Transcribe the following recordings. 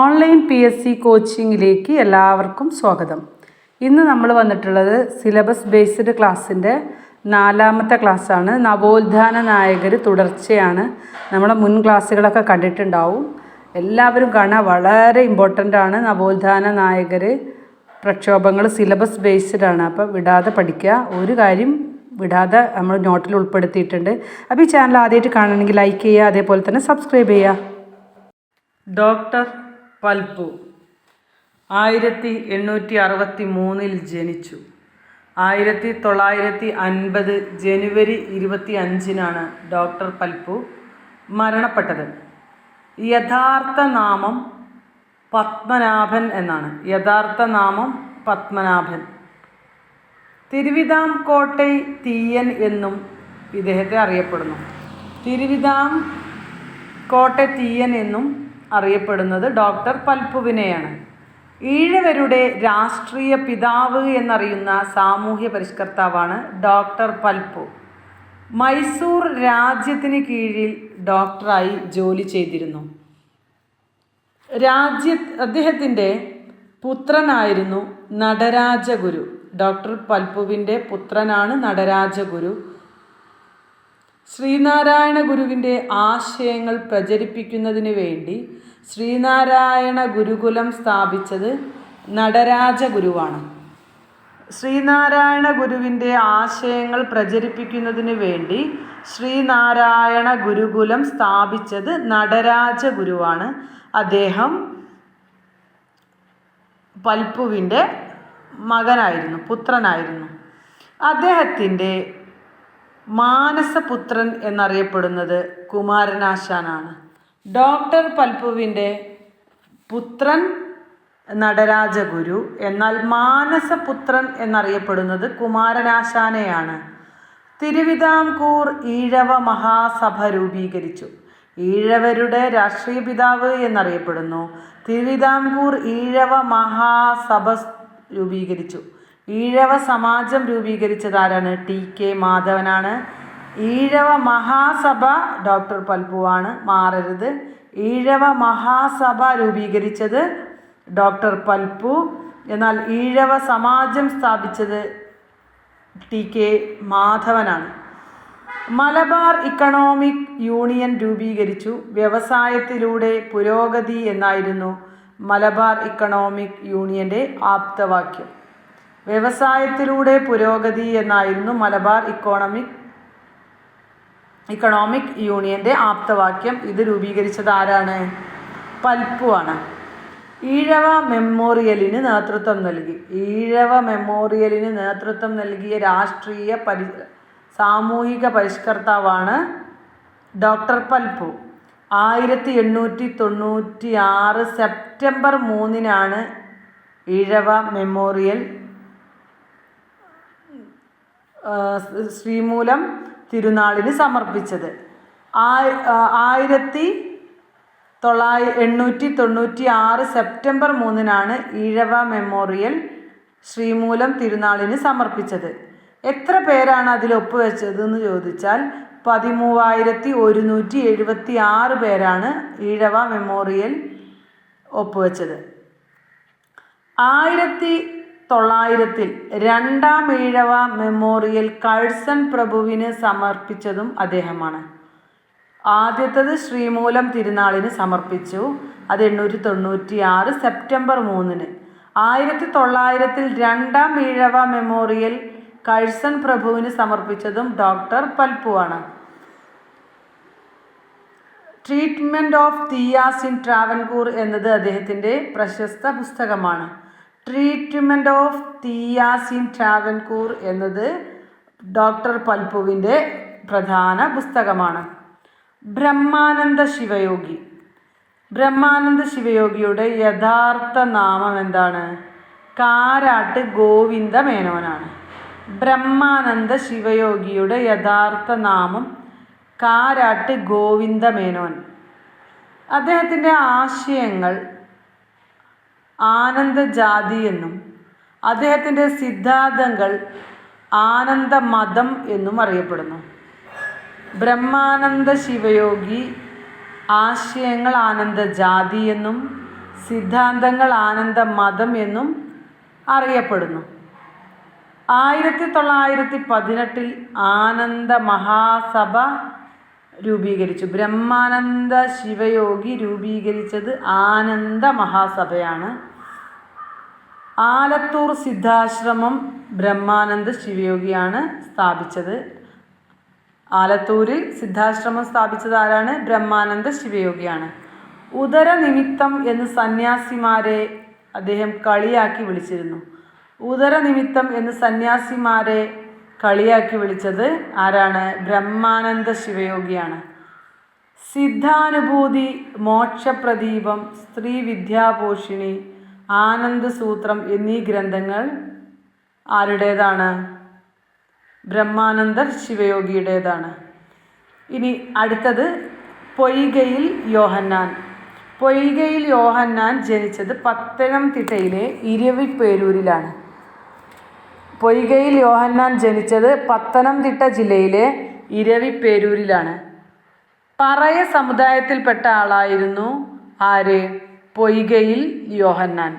Online P S C കോച്ചിങ്ങിലേക്ക് എല്ലാവർക്കും സ്വാഗതം. ഇന്ന് നമ്മൾ വന്നിട്ടുള്ളത് സിലബസ് ബേസ്ഡ് ക്ലാസ്സിന്റെ നാലാമത്തെ ക്ലാസ്സാണ്. നവോത്ഥാന നായകർ തുടർച്ചയാണ്. നമ്മുടെ മുൻ ക്ലാസ്സുകളൊക്കെ കണ്ടിട്ടുണ്ടാവും. എല്ലാവരും കാണാൻ വളരെ ഇമ്പോർട്ടന്റ് ആണ്. നവോത്ഥാന നായകർ പ്രക്ഷോഭങ്ങൾ സിലബസ് ബേസ്ഡ് ആണ്. അപ്പോൾ വിടാതെ പഠിക്കുക. ഒരു കാര്യം വിടാതെ നമ്മൾ നോട്ടിൽ ഉൾപ്പെടുത്തിയിട്ടുണ്ട്. അപ്പോൾ ഈ ചാനൽ ആദ്യമായിട്ട് കാണണമെങ്കിൽ ലൈക്ക് ചെയ്യുക അതേപോലെ തന്നെ സബ്സ്ക്രൈബ് ചെയ്യുക. ഡോക്ടർ പൽപ്പു ആയിരത്തി എണ്ണൂറ്റി അറുപത്തി മൂന്നിൽ ജനിച്ചു. ആയിരത്തി തൊള്ളായിരത്തി അൻപത് ജനുവരി ഇരുപത്തി അഞ്ചിനാണ് ഡോക്ടർ പൽപ്പു മരണപ്പെട്ടത്. യഥാർത്ഥ നാമം പത്മനാഭൻ എന്നാണ്. യഥാർത്ഥ നാമം പത്മനാഭൻ. തിരുവിതാംകോട്ടെ തീയൻ എന്നും ഇദ്ദേഹത്തെ അറിയപ്പെടുന്നു. തിരുവിതാം കോട്ടെ തീയൻ എന്നും അറിയപ്പെടുന്നത് ഡോക്ടർ പൽപ്പുവിനെയാണ് ഈഴവരുടെ രാഷ്ട്രീയ പിതാവ് എന്നറിയുന്ന സാമൂഹ്യ പരിഷ്കർത്താവാണ് ഡോക്ടർ പൽപ്പു മൈസൂർ രാജ്യത്തിന് കീഴിൽ ഡോക്ടറായി ജോലി ചെയ്തിരുന്നു. രാജ്യ അദ്ദേഹത്തിന്റെ പുത്രനായിരുന്നു നടരാജഗുരു. ഡോക്ടർ പൽപ്പുവിന്റെ പുത്രനാണ് നടരാജഗുരു. ശ്രീനാരായണ ഗുരുവിന്റെ ആശയങ്ങൾ പ്രചരിപ്പിക്കുന്നതിന് വേണ്ടി ശ്രീനാരായണ ഗുരുകുലം സ്ഥാപിച്ചത് നടരാജ ഗുരുവാണ് ശ്രീനാരായണ ഗുരുവിന്റെ ആശയങ്ങൾ പ്രചരിപ്പിക്കുന്നതിന് വേണ്ടി ശ്രീനാരായണ ഗുരുകുലം സ്ഥാപിച്ചത് നടരാജ ഗുരുവാണ് അദ്ദേഹം പൽപ്പുവിന്റെ മകനായിരുന്നു പുത്രനായിരുന്നു. അദ്ദേഹത്തിന്റെ മാനസപുത്രൻ എന്നറിയപ്പെടുന്നത് കുമാരനാശാനാണ്. ഡോക്ടർ പൽപ്പുവിന്റെ പുത്രൻ നടരാജഗുരു എന്നാൽ മാനസപുത്രൻ എന്നറിയപ്പെടുന്നത് കുമാരനാശാനെയാണ്. തിരുവിതാംകൂർ ഈഴവ മഹാസഭ രൂപീകരിച്ചു. ഈഴവരുടെ രാഷ്ട്രീയ പിതാവ് എന്നറിയപ്പെടുന്നു. തിരുവിതാംകൂർ ഈഴവ മഹാസഭ രൂപീകരിച്ചു. ഈഴവ സമാജം രൂപീകരിച്ചതാരാണ്? ടി കെ മാധവനാണ്. ഈഴവ മഹാസഭ ഡോക്ടർ പൽപ്പുവാണ് മാറരുത്. ഈഴവ മഹാസഭ രൂപീകരിച്ചത് ഡോക്ടർ പൽപ്പു എന്നാൽ ഈഴവ സമാജം സ്ഥാപിച്ചത് ടി കെ മാധവനാണ്. മലബാർ ഇക്കണോമിക് യൂണിയൻ രൂപീകരിച്ചു. വ്യവസായത്തിലൂടെ പുരോഗതി എന്നായിരുന്നു മലബാർ ഇക്കണോമിക് യൂണിയന്റെ ആപ്തവാക്യം. വ്യവസായത്തിലൂടെ പുരോഗതി എന്നായിരുന്നു മലബാർ ഇക്കോണമിക് ഇക്കണോമിക് യൂണിയന്റെ ആപ്തവാക്യം ഇത് രൂപീകരിച്ചത് ആരാണ്? പൽപ്പുവാണ്. ഈഴവ മെമ്മോറിയലിന് നേതൃത്വം നൽകി. ഈഴവ മെമ്മോറിയലിന് നേതൃത്വം നൽകിയ രാഷ്ട്രീയ പരി സാമൂഹിക പരിഷ്കർത്താവാണ് ഡോക്ടർ പൽപ്പു. ആയിരത്തി എണ്ണൂറ്റി തൊണ്ണൂറ്റി ആറ് സെപ്റ്റംബർ മൂന്നിനാണ് ഈഴവ മെമ്മോറിയൽ ശ്രീമൂലം തിരുനാളിന് സമർപ്പിച്ചത്. ആയിരത്തി തൊള്ളായി എണ്ണൂറ്റി തൊണ്ണൂറ്റി ആറ് സെപ്റ്റംബർ മൂന്നിനാണ് ഈഴവ മെമ്മോറിയൽ ശ്രീമൂലം തിരുനാളിന് സമർപ്പിച്ചത്. എത്ര പേരാണ് അതിൽ ഒപ്പുവെച്ചതെന്ന് ചോദിച്ചാൽ പതിമൂവായിരത്തി ഒരുന്നൂറ്റി എഴുപത്തി ആറ് പേരാണ് ഈഴവ മെമ്മോറിയൽ ഒപ്പുവെച്ചത്. ആയിരത്തി തൊള്ളായിരത്തിൽ രണ്ടാം ഈഴവ മെമ്മോറിയൽ കഴ്സൺ പ്രഭുവിന് സമർപ്പിച്ചതും അദ്ദേഹമാണ്. ആദ്യത്തത് ശ്രീമൂലം തിരുനാളിന് സമർപ്പിച്ചു. അത് എണ്ണൂറ്റി തൊണ്ണൂറ്റി ആറ് സെപ്റ്റംബർ മൂന്നിന്. ആയിരത്തി തൊള്ളായിരത്തിൽ രണ്ടാം ഈഴവ മെമ്മോറിയൽ കഴ്സൺ പ്രഭുവിന് സമർപ്പിച്ചതും doctor പൽപ്പുവാണ്. Treatment of Thiyas in Travancore എന്നത് അദ്ദേഹത്തിന്റെ പ്രശസ്ത പുസ്തകമാണ്. ട്രീറ്റ്മെന്റ് ഓഫ് തിയാസിൻ ട്രാവൻകൂർ എന്നത് ഡോക്ടർ പൽപ്പുവിന്റെ പ്രധാന പുസ്തകമാണ്. ബ്രഹ്മാനന്ദ ശിവയോഗി. ബ്രഹ്മാനന്ദ ശിവയോഗിയുടെ യഥാർത്ഥ നാമം എന്താണ്? കാരാട്ട് ഗോവിന്ദ മേനോനാണ്. ബ്രഹ്മാനന്ദ ശിവയോഗിയുടെ യഥാർത്ഥ നാമം കാരാട്ട് ഗോവിന്ദ മേനോൻ. അദ്ദേഹത്തിന്റെ ആശയങ്ങൾ ആനന്ദജാതി എന്നും അദ്ദേഹത്തിന്റെ സിദ്ധാന്തങ്ങൾ ആനന്ദമതം എന്നും അറിയപ്പെടുന്നു. ബ്രഹ്മാനന്ദ ശിവയോഗി ആശയങ്ങൾ ആനന്ദജാതി എന്നും സിദ്ധാന്തങ്ങൾ ആനന്ദ മതം എന്നും അറിയപ്പെടുന്നു. ആയിരത്തി തൊള്ളായിരത്തി പതിനെട്ടിൽ ആനന്ദ മഹാസഭ രൂപീകരിച്ചു. ബ്രഹ്മാനന്ദ ശിവയോഗി രൂപീകരിച്ചത് ആനന്ദ മഹാസഭയാണ്. ആലത്തൂർ സിദ്ധാശ്രമം ബ്രഹ്മാനന്ദ ശിവയോഗിയാണ് സ്ഥാപിച്ചത്. ആലത്തൂരിൽ സിദ്ധാശ്രമം സ്ഥാപിച്ചത് ആരാണ്? ബ്രഹ്മാനന്ദ ശിവയോഗിയാണ്. ഉദരനിമിത്തം എന്ന് സന്യാസിമാരെ അദ്ദേഹം കളിയാക്കി വിളിച്ചിരുന്നു. ഉദരനിമിത്തം എന്ന് സന്യാസിമാരെ കളിയാക്കി വിളിച്ചത് ആരാണ്? ബ്രഹ്മാനന്ദ ശിവയോഗിയാണ്. സിദ്ധാനുഭൂതി മോക്ഷപ്രദീപം സ്ത്രീ വിദ്യാപോഷിണി ആനന്ദസൂത്രം എന്നീ ഗ്രന്ഥങ്ങൾ ആരുടേതാണ്? ബ്രഹ്മാനന്ദ ശിവയോഗിയുടേതാണ്. ഇനി അടുത്തത് പൊയ്കയിൽ യോഹന്നാൻ. പൊയ്കയിൽ യോഹന്നാൻ ജനിച്ചത് പത്തനംതിട്ടയിലെ ഇരവിപ്പേരൂരിലാണ് പൊയ്കയിൽ യോഹന്നാൻ ജനിച്ചത് പത്തനംതിട്ട ജില്ലയിലെ ഇരവിപ്പേരൂരിലാണ് പറയ സമുദായത്തിൽപ്പെട്ട ആളായിരുന്നു ആര്? പൊയ്കയിൽ യോഹന്നാൻ.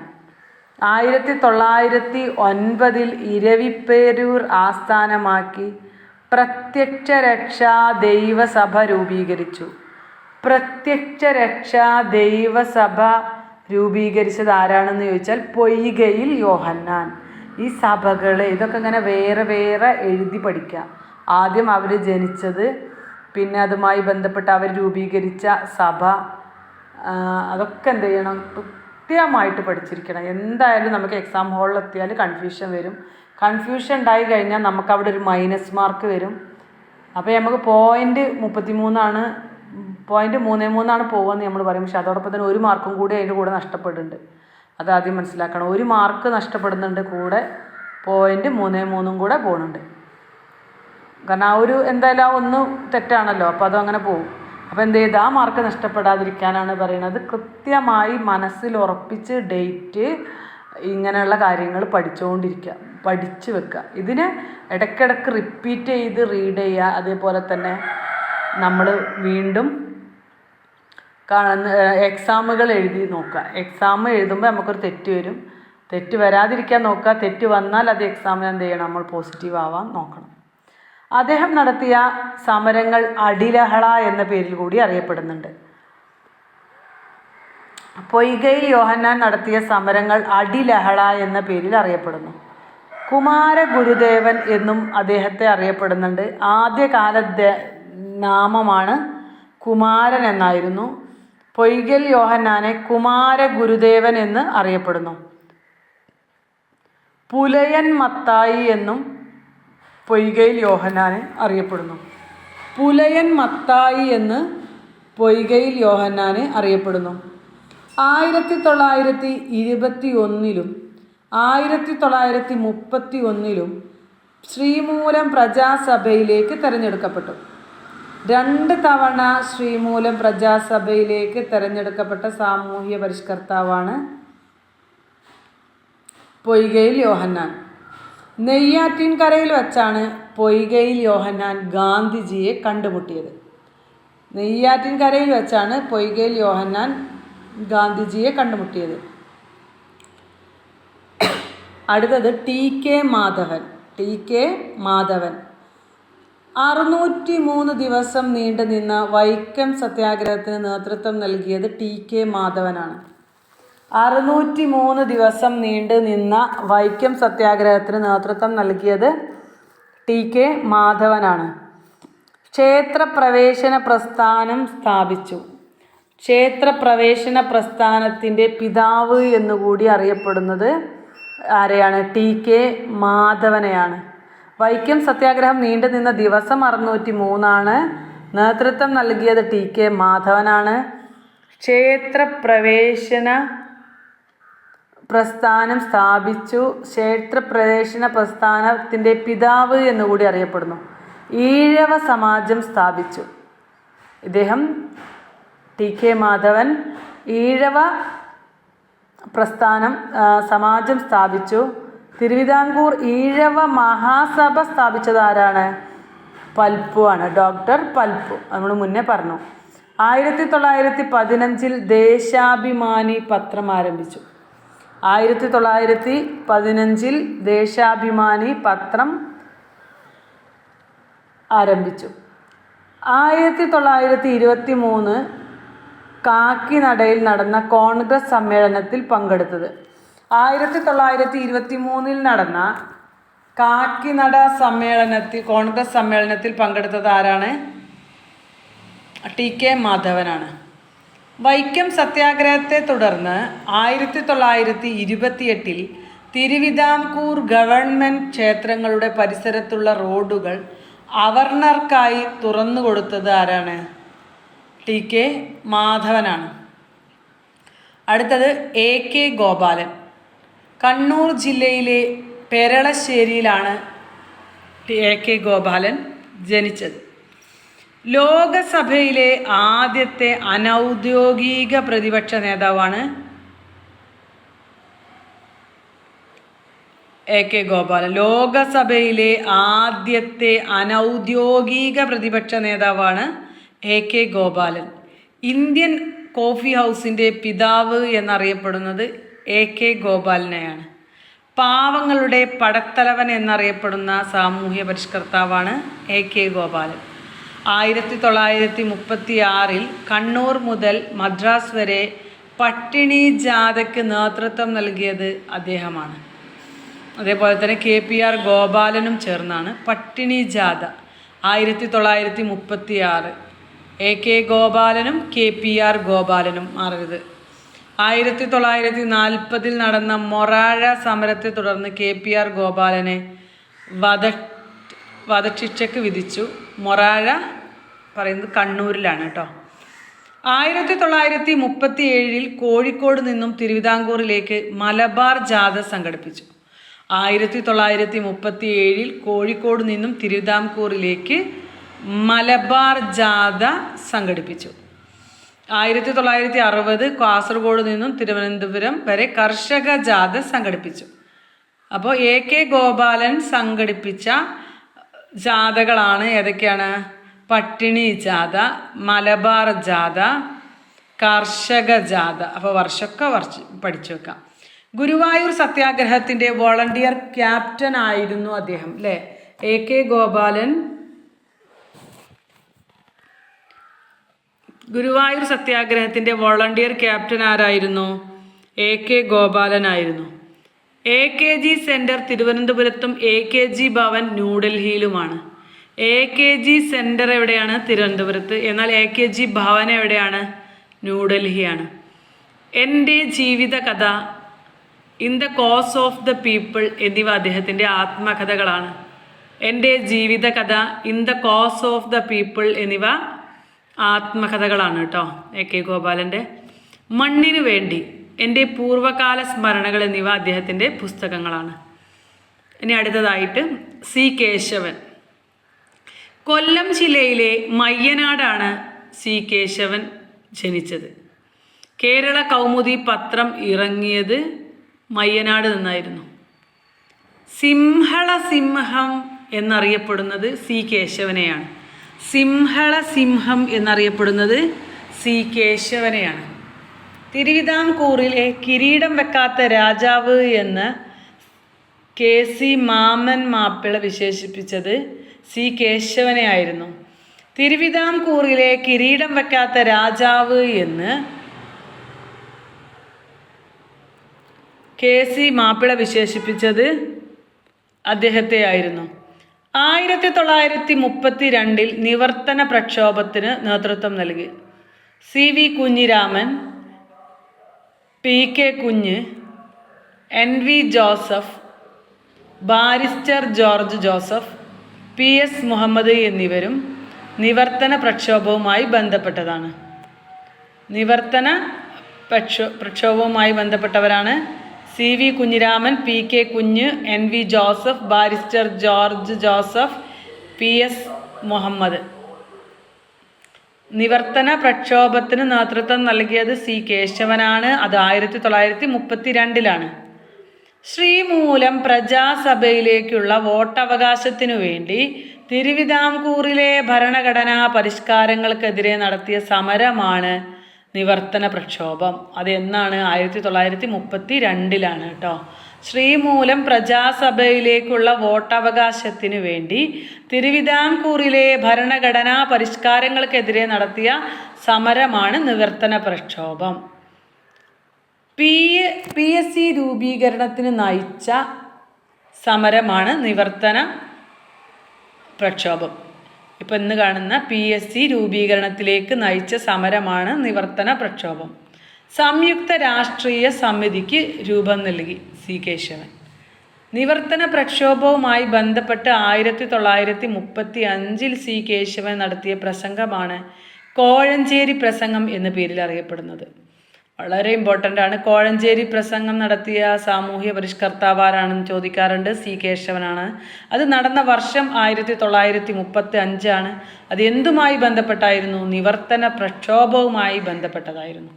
ആയിരത്തി തൊള്ളായിരത്തി ഒൻപതിൽ ഇരവിപ്പേരൂർ ആസ്ഥാനമാക്കി പ്രത്യക്ഷ രക്ഷാ ദൈവസഭ രൂപീകരിച്ചു. പ്രത്യക്ഷ രക്ഷാ ദൈവസഭ രൂപീകരിച്ചത് ആരാണെന്ന് ചോദിച്ചാൽ പൊയ്കയിൽ യോഹന്നാൻ. ഈ സഭകൾ ഇതൊക്കെ ഇങ്ങനെ വേറെ വേറെ എഴുതി പഠിക്കുക. ആദ്യം അവർ ജനിച്ചത് പിന്നെ അതുമായി ബന്ധപ്പെട്ട് അവർ രൂപീകരിച്ച സഭ. അതൊക്കെ എന്ത് ചെയ്യണം? കൃത്യമായിട്ട് പഠിച്ചിരിക്കണം. എന്തായാലും നമുക്ക് എക്സാം ഹാളിൽ എത്തിയാൽ കൺഫ്യൂഷൻ വരും. കൺഫ്യൂഷൻ ഉണ്ടായി കഴിഞ്ഞാൽ നമുക്ക് അവിടെ ഒരു മൈനസ് മാർക്ക് വരും. അപ്പോൾ നമുക്ക് പോയിന്റ് മുപ്പത്തി മൂന്നാണ് പോയിന്റ് മൂന്നേ മൂന്നാണ് പോകുമെന്ന് നമ്മൾ പറയും. പക്ഷെ അതോടൊപ്പം തന്നെ ഒരു മാർക്കും കൂടി അതിന്റെ കൂടെ നഷ്ടപ്പെടുന്നുണ്ട്. അത് ആദ്യം മനസ്സിലാക്കണം. ഒരു മാർക്ക് നഷ്ടപ്പെടുന്നുണ്ട് കൂടെ പോയിന്റ് മൂന്നേ മൂന്നും കൂടെ പോകുന്നുണ്ട് കാരണം ആ ഒരു എന്തായാലും ആ ഒന്ന് തെറ്റാണല്ലോ. അപ്പോൾ അതും അങ്ങനെ പോകും അപ്പോൾ എന്ത് ചെയ്ത്? ആ മാർക്ക് നഷ്ടപ്പെടാതിരിക്കാനാണ് പറയുന്നത് കൃത്യമായി മനസ്സിൽ ഉറപ്പിച്ച് ഡേറ്റ് ഇങ്ങനെയുള്ള കാര്യങ്ങൾ പഠിച്ചുകൊണ്ടിരിക്കുക പഠിച്ചു വെക്കുക ഇതിന് ഇടയ്ക്കിടയ്ക്ക് റിപ്പീറ്റ് ചെയ്ത് റീഡ് ചെയ്യുക. അതേപോലെ തന്നെ നമ്മൾ വീണ്ടും കാണുന്ന എക്സാമുകൾ എഴുതി നോക്കുക എക്സാം എഴുതുമ്പോൾ നമുക്കൊരു തെറ്റ് വരും. തെറ്റ് വരാതിരിക്കാൻ നോക്കുക തെറ്റ് വന്നാൽ അത് എക്സാമിന് എന്ത് ചെയ്യണം? നമ്മൾ പോസിറ്റീവ് ആവാൻ നോക്കണം. അദ്ദേഹം നടത്തിയ സമരങ്ങൾ അടിലഹള എന്ന പേരിൽ കൂടി അറിയപ്പെടുന്നുണ്ട്. പൊയ്കയിൽ യോഹന്നാൻ നടത്തിയ സമരങ്ങൾ അടിലഹള എന്ന പേരിൽ അറിയപ്പെടുന്നു. കുമാര ഗുരുദേവൻ എന്നും അദ്ദേഹത്തെ അറിയപ്പെടുന്നുണ്ട്. ആദ്യകാല നാമമാണ് കുമാരൻ എന്നായിരുന്നു. പൊയ്കൽ യോഹന്നാനെ കുമാര ഗുരുദേവൻ എന്ന് അറിയപ്പെടുന്നു. പുലയൻ മത്തായി എന്നും പൊയ്കയിൽ യോഹന്നാനെ അറിയപ്പെടുന്നു. പുലയൻ മത്തായി എന്ന് പൊയ്കയിൽ യോഹന്നാനെ അറിയപ്പെടുന്നു. ആയിരത്തി തൊള്ളായിരത്തി ഇരുപത്തി ഒന്നിലും ആയിരത്തി തൊള്ളായിരത്തി മുപ്പത്തി ഒന്നിലും ശ്രീമൂലം പ്രജാസഭയിലേക്ക് തിരഞ്ഞെടുക്കപ്പെട്ടു. രണ്ട് തവണ ശ്രീമൂലം പ്രജാസഭയിലേക്ക് തിരഞ്ഞെടുക്കപ്പെട്ട സാമൂഹ്യ പരിഷ്കർത്താവാണ് പൊയ്കയിൽ യോഹന്നാൻ. നെയ്യാറ്റിൻകരയിൽ വച്ചാണ് പൊയ്കയിൽ യോഹന്നാൻ ഗാന്ധിജിയെ കണ്ടുമുട്ടിയത്. നെയ്യാറ്റിൻകരയിൽ വെച്ചാണ് പൊയ്കയിൽ യോഹന്നാൻ ഗാന്ധിജിയെ കണ്ടുമുട്ടിയത്. അടുത്തത് T K Madhavan T K Madhavan. അറുന്നൂറ്റി മൂന്ന് ദിവസം നീണ്ടുനിന്ന വൈക്കം സത്യാഗ്രഹത്തിന് നേതൃത്വം നൽകിയത് ടി കെ മാധവനാണ്. അറുന്നൂറ്റി മൂന്ന് ദിവസം നീണ്ടു നിന്ന വൈക്കം സത്യാഗ്രഹത്തിന് നേതൃത്വം നൽകിയത് ടി കെ മാധവനാണ്. ക്ഷേത്രപ്രവേശന പ്രസ്ഥാനം സ്ഥാപിച്ചു. ക്ഷേത്രപ്രവേശന പ്രസ്ഥാനത്തിന്റെ പിതാവ് എന്നുകൂടി അറിയപ്പെടുന്നത് ആരെയാണ്? T K മാധവനെയാണ്. വൈക്കം സത്യാഗ്രഹം നീണ്ടു നിന്ന ദിവസം അറുന്നൂറ്റി മൂന്നാണ് നേതൃത്വം നൽകിയത് ടി കെ മാധവനാണ്. ക്ഷേത്രപ്രവേശന പ്രസ്ഥാനം സ്ഥാപിച്ചു. ക്ഷേത്രപ്രവേശന പ്രസ്ഥാനത്തിന്റെ പിതാവ് എന്നുകൂടി അറിയപ്പെടുന്നു. ഈഴവ സമാജം സ്ഥാപിച്ചു. ഇദ്ദേഹം ടി കെ മാധവൻ ഈഴവ പ്രസ്ഥാനം സമാജം സ്ഥാപിച്ചു. തിരുവിതാംകൂർ ഈഴവ മഹാസഭ സ്ഥാപിച്ചത് ആരാണ് പൽപ്പു ആണ്. ഡോക്ടർ പൽപ്പു. നമ്മൾ മുന്നേ പറഞ്ഞു. ആയിരത്തി തൊള്ളായിരത്തി പതിനഞ്ചിൽ ദേശാഭിമാനി പത്രം ആരംഭിച്ചു. ആയിരത്തി തൊള്ളായിരത്തി പതിനഞ്ചിൽ ദേശാഭിമാനി പത്രം ആരംഭിച്ചു. ആയിരത്തി തൊള്ളായിരത്തി ഇരുപത്തി മൂന്ന് കാക്കിനടയിൽ നടന്ന കോൺഗ്രസ് സമ്മേളനത്തിൽ പങ്കെടുത്തത്. ആയിരത്തി തൊള്ളായിരത്തി ഇരുപത്തി മൂന്നിൽ നടന്ന കാക്കിനട സമ്മേളനത്തിൽ കോൺഗ്രസ് സമ്മേളനത്തിൽ പങ്കെടുത്തത് ആരാണ്? ടി കെ മാധവനാണ്. വൈക്കം സത്യാഗ്രഹത്തെ തുടർന്ന് ആയിരത്തി തൊള്ളായിരത്തി ഇരുപത്തിയെട്ടിൽ തിരുവിതാംകൂർ ഗവൺമെന്റ് ക്ഷേത്രങ്ങളുടെ പരിസരത്തുള്ള റോഡുകൾ അവർണർക്കായി തുറന്നു കൊടുത്തത് ആരാണ്? ടി കെ മാധവനാണ്. അടുത്തത് എ കെ ഗോപാലൻ. കണ്ണൂർ ജില്ലയിലെ പെരളശ്ശേരിയിലാണ് എ കെ ഗോപാലൻ ജനിച്ചത്. ലോകസഭയിലെ ആദ്യത്തെ അനൗദ്യോഗിക പ്രതിപക്ഷ നേതാവാണ് എ കെ ഗോപാലൻ. ലോകസഭയിലെ ആദ്യത്തെ അനൗദ്യോഗിക പ്രതിപക്ഷ നേതാവാണ് A K Gopalan. Indian coffee ഹൗസിന്റെ പിതാവ് എന്നറിയപ്പെടുന്നത് എ കെ ഗോപാലനെയാണ്. പാവങ്ങളുടെ പടത്തലവൻ എന്നറിയപ്പെടുന്ന സാമൂഹ്യ പരിഷ്കർത്താവാണ് എ കെ ഗോപാലൻ. ആയിരത്തി തൊള്ളായിരത്തി മുപ്പത്തി ആറിൽ കണ്ണൂർ മുതൽ മദ്രാസ് വരെ പട്ടിണി ജാഥയ്ക്ക് നേതൃത്വം നൽകിയത് അദ്ദേഹമാണ്. അതേപോലെ തന്നെ കെ പി ആർ ഗോപാലനും ചേർന്നാണ് പട്ടിണി ജാഥ ആയിരത്തി തൊള്ളായിരത്തി മുപ്പത്തി ആറ് എ കെ ഗോപാലനും കെ പി ആർ ഗോപാലനും മാറരുത് ആയിരത്തി തൊള്ളായിരത്തി നാൽപ്പതിൽ നടന്ന മൊറാഴ സമരത്തെ തുടർന്ന് കെ പി ആർ ഗോപാലനെ വധ വധശിക്ഷയ്ക്ക് വിധിച്ചു. മൊറാഴ പറയുന്നത് കണ്ണൂരിലാണ് കേട്ടോ. ആയിരത്തി തൊള്ളായിരത്തി മുപ്പത്തി ഏഴിൽ കോഴിക്കോട് നിന്നും തിരുവിതാംകൂറിലേക്ക് മലബാർ ജാഥ സംഘടിപ്പിച്ചു. ആയിരത്തി തൊള്ളായിരത്തി മുപ്പത്തി ഏഴിൽ കോഴിക്കോട് നിന്നും തിരുവിതാംകൂറിലേക്ക് മലബാർ ജാഥ സംഘടിപ്പിച്ചു. ആയിരത്തി തൊള്ളായിരത്തി അറുപത് കാസർഗോഡ് നിന്നും തിരുവനന്തപുരം വരെ കർഷക ജാഥ സംഘടിപ്പിച്ചു. അപ്പോൾ എ കെ ഗോപാലൻ സംഘടിപ്പിച്ച ജാഥകളാണ് ഏതൊക്കെയാണ്? പട്ടിണി ജാഥ മലബാർ ജാഥ കർഷക ജാഥ അപ്പോൾ വർഷമൊക്കെ വർഷ പഠിച്ചു വെക്കാം. ഗുരുവായൂർ സത്യാഗ്രഹത്തിന്റെ വോളണ്ടിയർ ക്യാപ്റ്റൻ ആയിരുന്നു അദ്ദേഹം അല്ലേ എ കെ ഗോപാലൻ. ഗുരുവായൂർ സത്യാഗ്രഹത്തിന്റെ വോളണ്ടിയർ ക്യാപ്റ്റൻ ആരായിരുന്നു? എ കെ ഗോപാലനായിരുന്നു എ കെ ജി സെന്റർ തിരുവനന്തപുരത്തും എ കെ ജി ഭവൻ ന്യൂഡൽഹിയിലുമാണ്. എ കെ ജി സെന്റർ എവിടെയാണ്? തിരുവനന്തപുരത്ത്. എന്നാൽ എ കെ ജി ഭവൻ എവിടെയാണ്? ന്യൂഡൽഹിയാണ്. എന്റെ ജീവിത കഥ in the cause of the people എന്നിവ അദ്ദേഹത്തിന്റെ ആത്മകഥകളാണ്. എന്റെ ജീവിത കഥ in the cause of the people എന്നിവ ആത്മകഥകളാണ് കേട്ടോ. എ കെ ഗോപാലന്റെ മണ്ണിനു വേണ്ടി. എന്റെ പൂർവകാല സ്മരണകൾ എന്നിവ അദ്ദേഹത്തിന്റെ പുസ്തകങ്ങളാണ്. ഇനി അടുത്തതായിട്ട് സി കേശവൻ. കൊല്ലം ജില്ലയിലെ മയ്യനാടാണ് സി കേശവൻ ജനിച്ചത്. കേരള കൗമുദി പത്രം ഇറങ്ങിയത് മയ്യനാട് നിന്നായിരുന്നു. സിംഹള സിംഹം എന്നറിയപ്പെടുന്നത് സി കേശവനെയാണ്. സിംഹള സിംഹം എന്നറിയപ്പെടുന്നത് സി കേശവനെയാണ്. തിരുവിതാംകൂറിലെ കിരീടം വെക്കാത്ത രാജാവ് എന്ന് കെ സി മാമൻ മാപ്പിള വിശേഷിപ്പിച്ചത് സി കേശവനെ ആയിരുന്നു. തിരുവിതാംകൂറിലെ കിരീടം വെക്കാത്ത രാജാവ് എന്ന് കെ സി മാപ്പിള വിശേഷിപ്പിച്ചത് അദ്ദേഹത്തെ ആയിരുന്നു. ആയിരത്തി തൊള്ളായിരത്തി മുപ്പത്തി രണ്ടിൽ നിവർത്തന പ്രക്ഷോഭത്തിന് നേതൃത്വം നൽകി. C V Kunhiraman P K Kunju N V Joseph barrister George Joseph P S Muhammad എന്നിവരും നിവർത്തന പ്രക്ഷോഭവുമായി ബന്ധപ്പെട്ടതാണ്. നിവർത്തന പ്രക്ഷോ പ്രക്ഷോഭവുമായി ബന്ധപ്പെട്ടവരാണ് C V Kunhiraman P K Kunju N V Joseph barrister George Joseph P S Muhammad. നിവർത്തന പ്രക്ഷോഭത്തിന് നേതൃത്വം നൽകിയത് സി കേശവനാണ്. അത് ആയിരത്തി തൊള്ളായിരത്തി മുപ്പത്തി രണ്ടിലാണ് ശ്രീമൂലം പ്രജാസഭയിലേക്കുള്ള വോട്ടവകാശത്തിനു വേണ്ടി തിരുവിതാംകൂറിലെ ഭരണഘടനാ പരിഷ്കാരങ്ങൾക്കെതിരെ നടത്തിയ സമരമാണ് നിവർത്തന പ്രക്ഷോഭം. അത് എന്നാണ് ആയിരത്തി തൊള്ളായിരത്തി മുപ്പത്തി രണ്ടിലാണ് കേട്ടോ. ശ്രീമൂലം പ്രജാസഭയിലേക്കുള്ള വോട്ടവകാശത്തിനു വേണ്ടി തിരുവിതാംകൂറിലെ ഭരണഘടനാ പരിഷ്കാരങ്ങൾക്കെതിരെ നടത്തിയ സമരമാണ് നിവർത്തന പ്രക്ഷോഭം. പി പി എസ് സി രൂപീകരണത്തിന് നയിച്ച സമരമാണ് നിവർത്തന പ്രക്ഷോഭം. ഇപ്പം ഇന്ന് കാണുന്ന പി എസ് സി രൂപീകരണത്തിലേക്ക് നയിച്ച സമരമാണ് നിവർത്തന പ്രക്ഷോഭം. സംയുക്ത രാഷ്ട്രീയ സമിതിക്ക് രൂപം നൽകി സി കെ ശിവൻ. നിവർത്തന പ്രക്ഷോഭവുമായി ബന്ധപ്പെട്ട് ആയിരത്തി തൊള്ളായിരത്തി മുപ്പത്തി അഞ്ചിൽ സി കേശവൻ നടത്തിയ പ്രസംഗമാണ് കോഴഞ്ചേരി പ്രസംഗം എന്ന പേരിൽ അറിയപ്പെടുന്നത്. വളരെ ഇമ്പോർട്ടന്റ് ആണ്. കോഴഞ്ചേരി പ്രസംഗം നടത്തിയ സാമൂഹ്യ പരിഷ്കർത്താവ് ആരാണെന്ന് ചോദിക്കാറുണ്ട് സി കേശവനാണ് അത് നടന്ന വർഷം ആയിരത്തി തൊള്ളായിരത്തി മുപ്പത്തി അഞ്ചാണ് അത് എന്തുമായി ബന്ധപ്പെട്ടായിരുന്നു? നിവർത്തന പ്രക്ഷോഭവുമായി ബന്ധപ്പെട്ടതായിരുന്നു.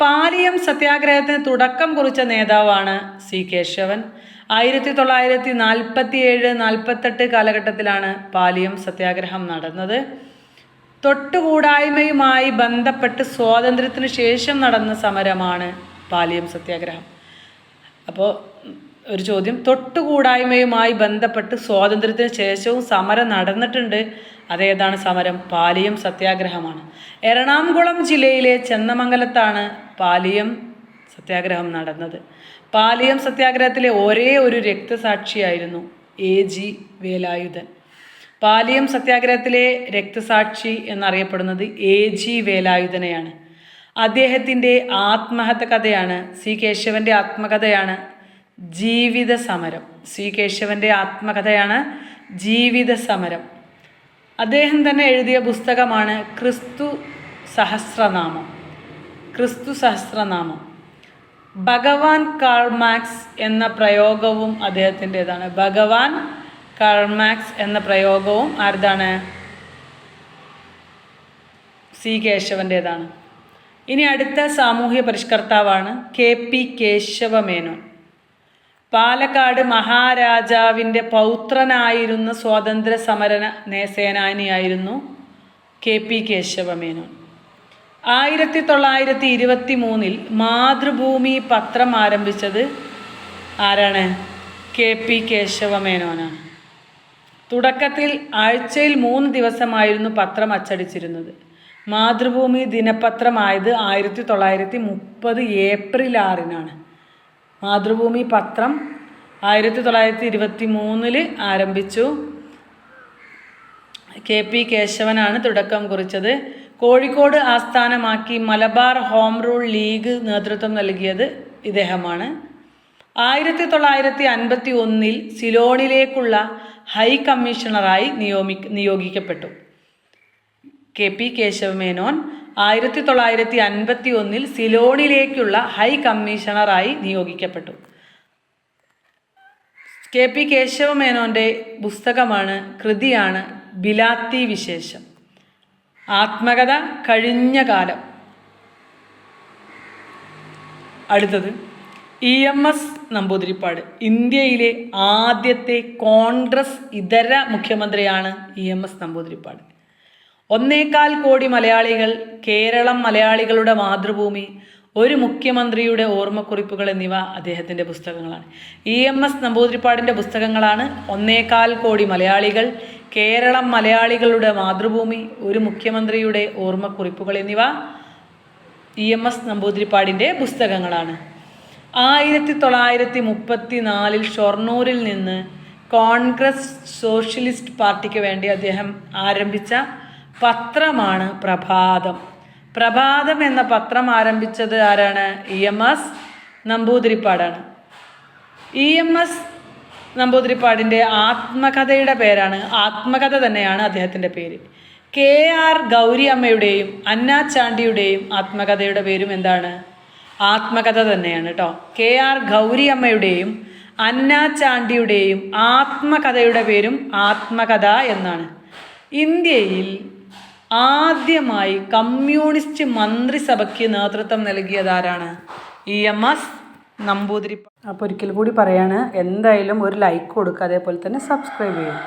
പാലിയം സത്യാഗ്രഹത്തിന് തുടക്കം കുറിച്ച നേതാവാണ് സി കേശവൻ. ആയിരത്തി തൊള്ളായിരത്തി നാൽപ്പത്തി ഏഴ് നാൽപ്പത്തെട്ട് കാലഘട്ടത്തിലാണ് പാലിയം സത്യാഗ്രഹം നടന്നത്. തൊട്ടുകൂടായ്മയുമായി ബന്ധപ്പെട്ട് സ്വാതന്ത്ര്യത്തിന് ശേഷം നടന്ന സമരമാണ് പാലിയം സത്യാഗ്രഹം. അപ്പോൾ ഒരു ചോദ്യം. തൊട്ടുകൂടായ്മയുമായി ബന്ധപ്പെട്ട് സ്വാതന്ത്ര്യത്തിന് ശേഷവും സമരം നടന്നിട്ടുണ്ട്. അതേതാണ് സമരം? പാലിയം സത്യാഗ്രഹമാണ്. എറണാകുളം ജില്ലയിലെ ചെന്നമംഗലത്താണ് പാലിയം സത്യാഗ്രഹം നടന്നത്. പാലിയം സത്യാഗ്രഹത്തിലെ ഒരേ ഒരു രക്തസാക്ഷിയായിരുന്നു എ. ജി. വേലായുധൻ. പാലിയം സത്യാഗ്രഹത്തിലെ രക്തസാക്ഷി എന്നറിയപ്പെടുന്നത് എ. ജി. വേലായുധനെയാണ്. അദ്ദേഹത്തിന്റെ ആത്മഹത്യ കഥയാണ് സി. കേശവന്റെ ആത്മകഥയാണ് ജീവിത സമരം സി ആത്മകഥയാണ് ജീവിത സമരം അദ്ദേഹം തന്നെ എഴുതിയ പുസ്തകമാണ് ക്രിസ്തു സഹസ്രനാമം. ക്രിസ്തു സഹസ്രനാമം. ഭഗവാൻ കാൾമാക്സ് എന്ന പ്രയോഗവും അദ്ദേഹത്തിന്റെതാണ്. ഭഗവാൻ കാൾമാക്സ് എന്ന പ്രയോഗവും ആരുതാണ് സി കേശവന്റേതാണ്. ഇനി അടുത്ത സാമൂഹ്യ പരിഷ്കർത്താവാണ് കെ പി കേശവമേനോൻ. പാലക്കാട് മഹാരാജാവിന്റെ പൗത്രനായിരുന്ന സ്വാതന്ത്ര്യ സമര സേനാനിയായിരുന്നു കെ പി കേശവമേനോൻ. ആയിരത്തി തൊള്ളായിരത്തി ഇരുപത്തി മൂന്നിൽ മാതൃഭൂമി പത്രം ആരംഭിച്ചത് ആരാണ്? കെ പി കേശവമേനോനാണ്. തുടക്കത്തിൽ ആഴ്ചയിൽ മൂന്ന് ദിവസമായിരുന്നു പത്രം അച്ചടിച്ചിരുന്നത്. മാതൃഭൂമി ദിനപത്രമായത് ആയിരത്തി തൊള്ളായിരത്തി മുപ്പത് ഏപ്രിൽ ആറിനാണ്. മാതൃഭൂമി പത്രം ആയിരത്തി തൊള്ളായിരത്തി ഇരുപത്തി മൂന്നിൽ ആരംഭിച്ചു. കെ പി കേശവനാണ് തുടക്കം കുറിച്ചത്. കോഴിക്കോട് ആസ്ഥാനമാക്കി മലബാർ ഹോം റൂൾ ലീഗ് നേതൃത്വം നൽകിയത് ഇദ്ദേഹമാണ്. ആയിരത്തി തൊള്ളായിരത്തി അൻപത്തി ഒന്നിൽ സിലോണിലേക്കുള്ള ഹൈ കമ്മീഷണറായി നിയോമി നിയോഗിക്കപ്പെട്ടു. കെ പി കേശവമേനോൻ ആയിരത്തി തൊള്ളായിരത്തി അൻപത്തി ഒന്നിൽ സിലോണിലേക്കുള്ള ഹൈ കമ്മീഷണറായി നിയോഗിക്കപ്പെട്ടു. കെ പി കേശവ മേനോന്റെ പുസ്തകമാണ് കൃതിയാണ് ബിലാത്തി വിശേഷം. ആത്മകഥ കഴിഞ്ഞ കാലം. അടുത്തത് ഇ എം എസ് നമ്പൂതിരിപ്പാട്. ഇന്ത്യയിലെ ആദ്യത്തെ കോൺഗ്രസ് ഇതര മുഖ്യമന്ത്രിയാണ് ഇ എം എസ് നമ്പൂതിരിപ്പാട്. ഒന്നേകാൽ കോടി മലയാളികൾ കേരളം മലയാളികളുടെ മാതൃഭൂമി ഒരു മുഖ്യമന്ത്രിയുടെ ഓർമ്മക്കുറിപ്പുകൾ എന്നിവ അദ്ദേഹത്തിന്റെ പുസ്തകങ്ങളാണ്. ഇ എം എസ് നമ്പൂതിരിപ്പാടിന്റെ പുസ്തകങ്ങളാണ് ഒന്നേകാൽ കോടി മലയാളികൾ കേരളം മലയാളികളുടെ മാതൃഭൂമി ഒരു മുഖ്യമന്ത്രിയുടെ ഓർമ്മക്കുറിപ്പുകൾ എന്നിവ ഇ എം എസ് നമ്പൂതിരിപ്പാടിന്റെ പുസ്തകങ്ങളാണ്. ആയിരത്തി തൊള്ളായിരത്തി മുപ്പത്തി നാലിൽ ഷൊർണൂരിൽ നിന്ന് കോൺഗ്രസ് സോഷ്യലിസ്റ്റ് പാർട്ടിക്ക് വേണ്ടി അദ്ദേഹം ആരംഭിച്ച പത്രമാണ് പ്രഭാതം. പ്രഭാതം എന്ന പത്രം ആരംഭിച്ചത് ആരാണ്? ഇ എം എസ് നമ്പൂതിരിപ്പാടാണ്. ഇ എം എസ് നമ്പൂതിരിപ്പാടിന്റെ ആത്മകഥയുടെ പേരാണ്. ആത്മകഥ തന്നെയാണ് അദ്ദേഹത്തിന്റെ പേര്. കെ ആർ ഗൗരി അമ്മയുടെയും അന്ന ചാണ്ടിയുടെയും ആത്മകഥയുടെ പേരും എന്താണ്? ആത്മകഥ തന്നെയാണ് കേട്ടോ. കെ ആർ ഗൗരി അമ്മയുടെയും അന്ന ചാണ്ടിയുടെയും ആത്മകഥയുടെ പേരും ആത്മകഥ എന്നാണ്. ഇന്ത്യയിൽ ആദ്യമായി കമ്മ്യൂണിസ്റ്റ് മന്ത്രിസഭയ്ക്ക് നേതൃത്വം നൽകിയത് ആരാണ് ഇ എം എസ് നമ്പൂതിരി അപ്പോൾ ഒരിക്കൽ കൂടി പറയാണ് എന്തായാലും ഒരു ലൈക്ക് കൊടുക്കുക അതേപോലെ തന്നെ സബ്സ്ക്രൈബ് ചെയ്യും.